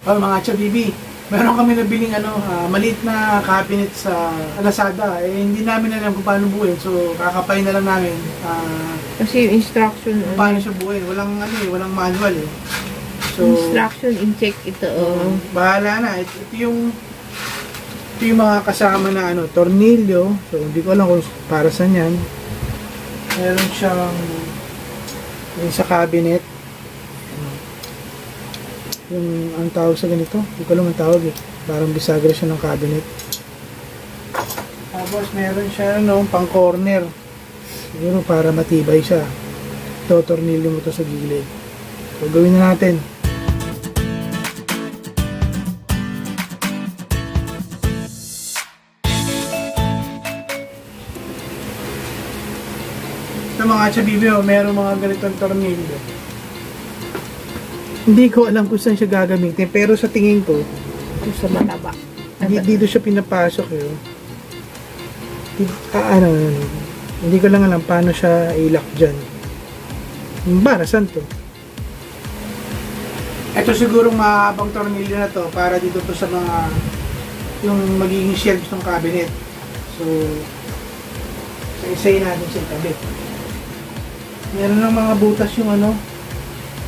Oh, mga Chabibi, meron kami nabiling ano, ah, maliit na cabinet sa Lazada. Eh, hindi namin alam kung paano buuin. So, kakapay na lang namin ah, Kasi yung instruction, kung ano, paano siya buuin. Walang ano eh, walang manual eh. So, instruction in check ito. Oh. bahala na. Ito, ito yung ito yung mga kasama na ano, tornilyo. So, hindi ko alam kung para saan yan. Meron siyang yung sa cabinet. Yung ang tawag sa ganito, hindi ko alam ang tawag eh. Parang bisagra siya ng cabinet. Tapos meron siya ano, pang corner. Siguro para matibay siya. Ito, tornilyo mo to sa gilid. So, gawin na natin. Sa mga chabibyo, meron mga ganitong tornilyo. Hindi ko alam kung saan siya gagamitin, pero sa tingin ko, Ito sa mataba. di, dito siya pinapasok eh. Di- Ah, ano, ano, ano. Hindi ko lang alam paano siya ilak dyan. Para, saan to? Ito sigurong mahabang tornilyo na to para dito to sa mga yung magiging shelves ng cabinet. So, sa isayin natin siya tabi. Meron ng mga butas yung ano,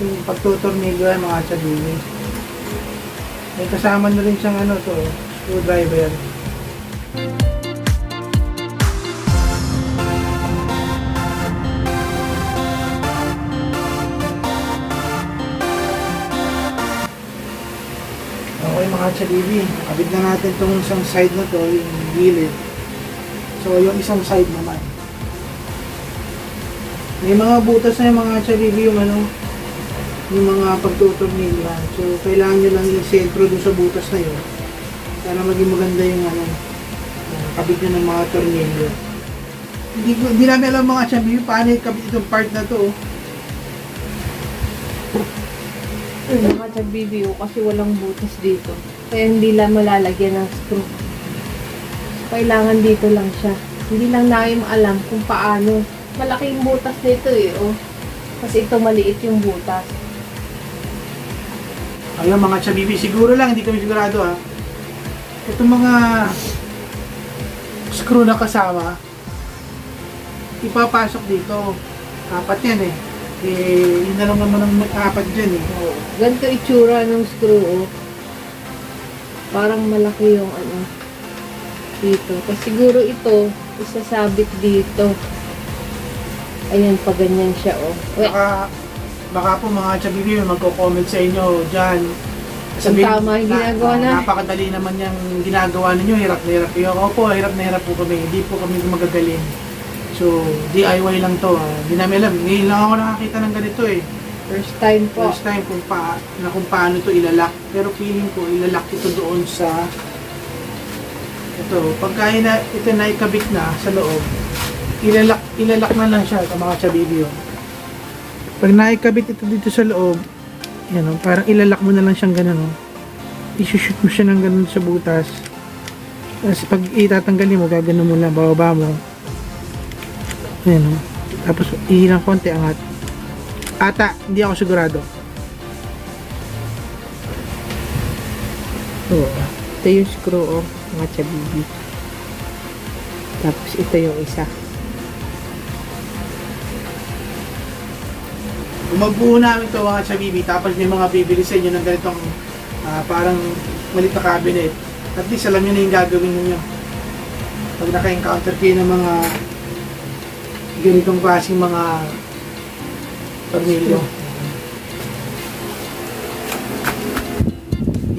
yung pagtutornilyo ay mga chabini. May kasama na rin siyang ano to, screwdriver. Okay mga chabibi, kabit na natin itong isang side na to, yung gilid. So yung isang side naman. May mga butas na yung mga chabibi yung ano, yung mga pagtutornilyan. So kailangan nyo lang i-sentro dun sa butas na yun para maging maganda yung ano, uh, kabit nyo ng mga tornilyo. Hindi, hindi namin alam mga chabibi paano ikabit itong part na to. oh. Yung mga BBO kasi walang butas dito. Kaya hindi lang malalagyan ng screw. Kailangan dito lang siya. Hindi lang namin alam kung paano. Malaki yung butas nito eh, oh. Kasi ito maliit yung butas. Ayun mga chabibi, siguro lang, hindi kami sigurado ha. Itong mga screw na kasama, ipapasok dito. Apat yan eh. Eh, yun na lang naman ang apat dyan eh. Oh, ganito itsura ng screw, oh. Parang malaki yung ano, dito. Kasi siguro ito, isasabit dito. Ayan, pa ganyan siya, oh. Wait, Baka, baka po mga chabibi, magko-comment sa inyo dyan. Kung tama yung ginagawa na. Napakadali naman yung ginagawa ninyo, hirap na hirap kayo. Ako po, hirap na hirap po kami. Hindi po kami magagaling. So, DIY lang to. ah. Hindi namin alam. Ngayon lang ako nakakita ng ganito eh. first time po. First time kung, pa, na kung paano to ilalak. Pero feeling ko ilalak ito doon sa ito. Pagka ina, ito na ikabit na sa loob, ilalak, ilalak na lang siya sa mga chabibyo. Pag naikabit ito dito sa loob, yan o, parang ilalak mo na lang siyang ganun o. Isushoot mo siya ng ganun sa butas. Tapos pag itatanggalin mo, gaganon mo lang, bababa mo. Yan o. Tapos ihilang konti angat. Ata, hindi ako sigurado. Oo. Ito yung screw, oh. Mga chabibi. Tapos ito yung isa. Kung magbuo namin ito mga chabibi, tapos may mga bibili sa inyo ng ganitong ah, parang malit na cabinet, at least alam nyo na yung gagawin ninyo. Pag naka-encounter kayo ng mga ganitong klaseng mga tornilyo.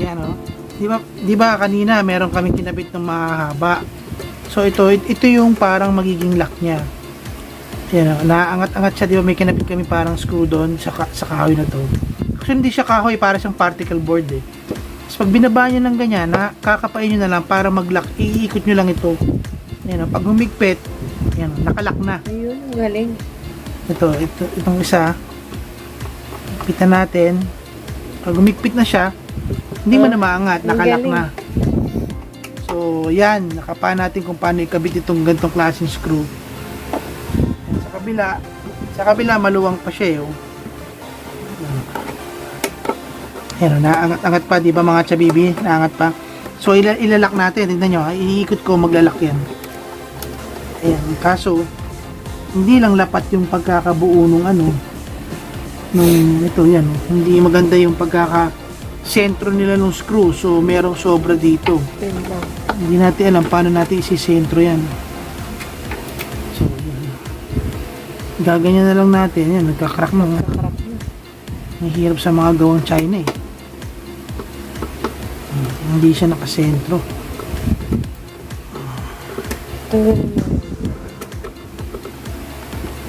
Yan o. Di ba, di ba kanina meron kaming kinabit ng mahaba. So ito, ito yung parang magiging lock niya. Yan o, naangat-angat siya, di ba may kinabit kami parang screw doon sa, ka- sa kahoy na to. Actually hindi siya kahoy, para siyang particle board eh. Tapos pag binaba niyo ng ganyan, na, kakapain nyo na lang para mag-lock, iikot nyo lang ito. Yan o, pag humigpit, yan o, nakalock na. Ayun, galing. Ito, ito, itong isa. Pitan natin. Pag umigpit na siya, hindi mo Oh, na maangat, ang nakalak na. So, yan, nakapa natin kung paano ikabit itong gantong klaseng screw. Kabila, sa kabila maluwang pa siya eh. oh. Ayan, oh, naangat-angat pa, di ba mga chabibi? Naangat pa. So, ila ilalak natin. Tignan nyo, iikot ko, maglalak yan. Ayan, kaso, hindi lang lapat yung pagkakabuo nung ano, nung ito yan, oh. hindi maganda yung pagkaka sentro nila nung screw. So, merong sobra dito. Hindi natin alam paano natin isisentro yan. Gaganyan na lang natin. Yan, nagkakrack na. oh. Kakarap na. Mahirap sa mga gawang China eh. Hmm, Hindi siya nakasentro.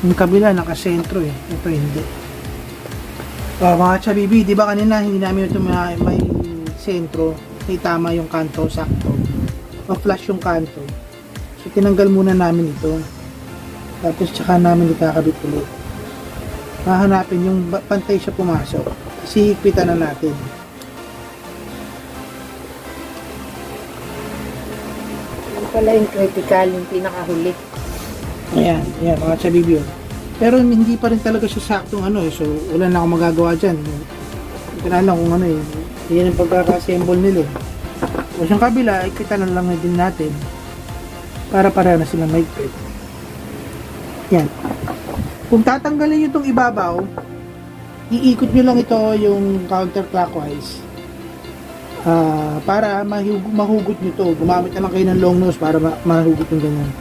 Yung kabila nakasentro eh. Ito hindi. Ah, mga chabibi, di ba kanina hindi namin ito may, may sentro. May tama yung kanto, sakto. Ma-flash yung kanto. So tinanggal muna namin ito. Tapos tsaka namin ikakabit ulit. Hahanapin yung pantay siya pumasok. Kasi higpitan na natin. Yun pala yung critical, yung pinakahuli. Ayan, ayan mga chabibyo. Pero hindi pa rin talaga siya saktong ano eh. So, wala na akong magagawa dyan. Alam kung ano eh. Yan yung pagkaka-assemble nila eh. O siyang kabila, ikita na lang din natin. Para pareho na sila maigpit. Yan. Kung tatanggalin nyo itong ibabaw, iikot nyo lang ito yung counterclockwise. Ah, para mahug- mahugot nyo to. Gumamit na lang kayo ng long nose para ma- mahugot yung ganyan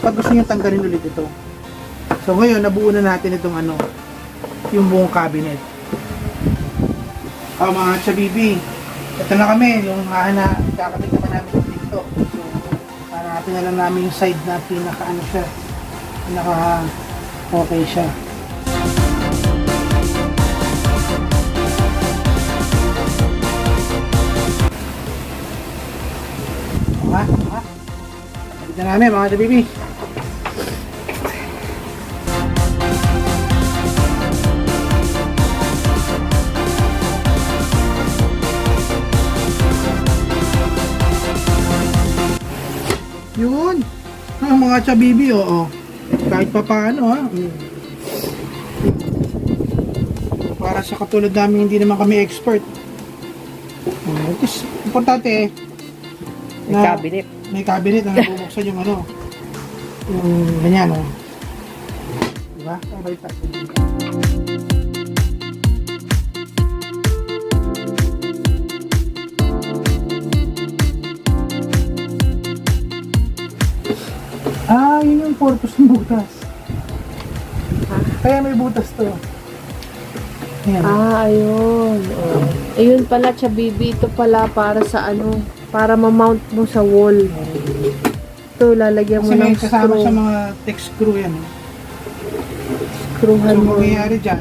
pag gusto nyo tanggalin ulit ito. So ngayon, nabuo na natin itong ano, yung buong cabinet. Oh, mga chabibi, ito na kami, yung hahana, kakabit naman namin yung dito. So, hanapin na lang namin yung side na pinaka ano siya, pinaka okay siya. Ha? Ha? Kapit na namin mga chabibi. Yun. Ang mga chabibi, oo. Kahit pa paano, ha. Para sa katulad namin, hindi naman kami expert. Uh, is, importante, May na- cabinet. may cabinet na nabubuksan yung ano. Yung ganyan, oh. Diba? Ay, baliktad. Ah, yun yung purpose ng butas. Kaya may butas to. Ayan. Ah, ayun. Oh. Ayun pala, Chabibi. Ito pala para sa ano, para ma-mount mo sa wall. Ito, lalagyan mo Kasi may ng kasama screw. sa mga tech screw yan. Oh. Screwhan So, mo. mangyayari dyan,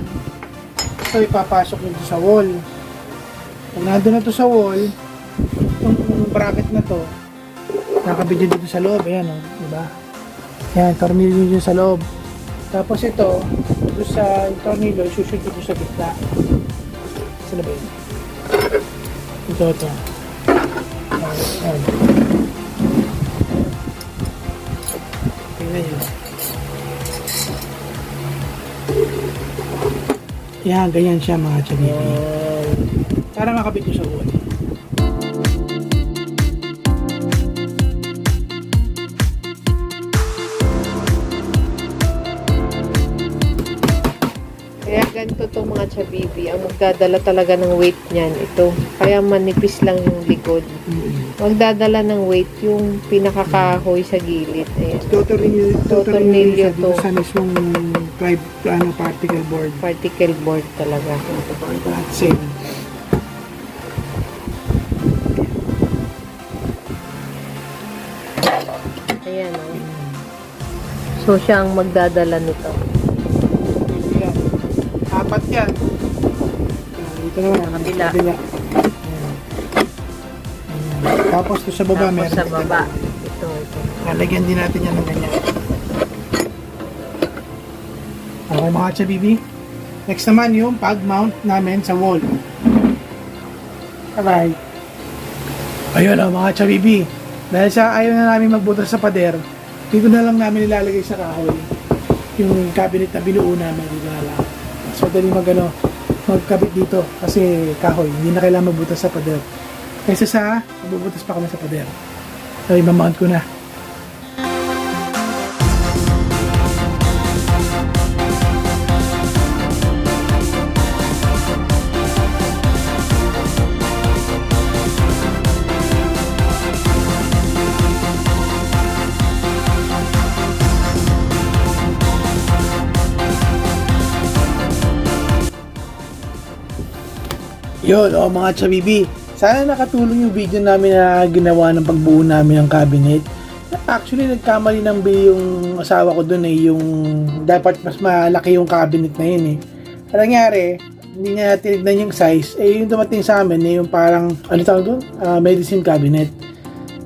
ito ipapasok nito sa wall. Pag nandun na to sa wall, itong bracket na to, nakabidyo dito sa loob, ayan oh, diba? Ayan, tornilyo dito sa loob. Tapos ito, dito sa tornilyo, isushoot dito sa gitna. Sa loob yun. Ito, ito. Ayan. Tingnan nyo. Yan, ganyan siya mga chabibi. Ayan. Para makabit ko sa wall. Mga Chabibi. Ang magdadala talaga ng weight niyan, ito. Kaya manipis lang yung likod. Magdadala ng weight yung pinakakahoy sa gilid. Ayan. Tutornilyo siya dito to. sa mismong drive, ano, particle board. Particle board talaga. At same. Ayan o. So, siya ang magdadala nito. Apat yan. Dito naman. Kabila. Ayan. Tapos to sa baba Tapos meron. sa baba. Ito, ito. Lalagyan din natin yan ng ganyan. Okay mga chabibi. Next naman yung pag-mount namin sa wall. Bye-bye. Ayun oh, mga chabibi. Dahil sa ayaw na namin magbutas sa pader, dito na lang namin ilalagay sa kahoy. Yung cabinet na binuo namin dito na lang. So dali magano, magkabit dito kasi kahoy, hindi na kailangan magbutas sa pader. Kaysa sa magbubutas pa kami sa pader. So, imamount ko na. Yun, o mga chabibi. Sana nakatulong yung video namin na ginawa ng pagbuo namin ng cabinet. Actually, nagkamali ng bili yung asawa ko dun eh, yung dapat mas malaki yung cabinet na yun eh. Ang nangyari, hindi niya tinignan yung size, eh yung dumating sa amin eh, yung parang, ano tawag doon? Ah, medicine cabinet.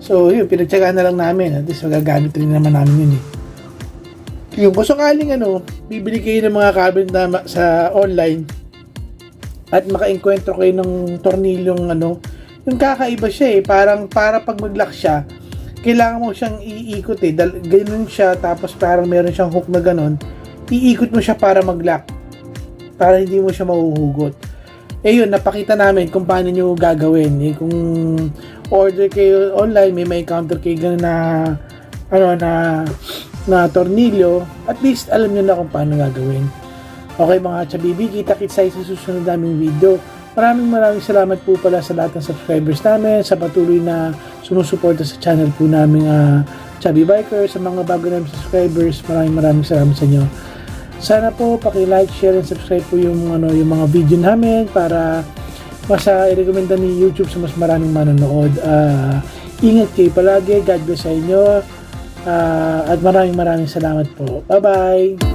So, yun, pinagtsagaan na lang namin. At least magagamit rin naman namin yun eh. Yung kung sakaling ano, bibili kayo ng mga cabinet na sa online, at makaengkwentro kayo ng tornilyong ano, yung kakaiba siya eh, parang para pag mag-lock siya, kailangan mo siyang iikot eh, dal, ganun siya, tapos parang meron siyang hook na ganun, iikot mo siya para mag-lock, para hindi mo siya mahuhugot. Eh yun, napakita namin kung paano nyo gagawin. Eh, kung order kayo online, may may counter kayo ganun na, ano, na, na tornilyo, at least alam nyo na kung paano gagawin. Okay mga chabibi, kita-kits sa susunod naming video. Maraming maraming salamat po pala sa lahat ng subscribers namin, sa patuloy na sumusuporta sa channel po namin uh, Chubby Biker, sa mga bago namin subscribers, maraming maraming salamat sa inyo. Sana po paki-like, share, and subscribe po yung ano yung mga video namin para mas uh, i-recommenda ni YouTube sa mas maraming manonood. Ah, ingat kayo palagi, God bless sa inyo. Ah, at maraming maraming salamat po. Bye-bye!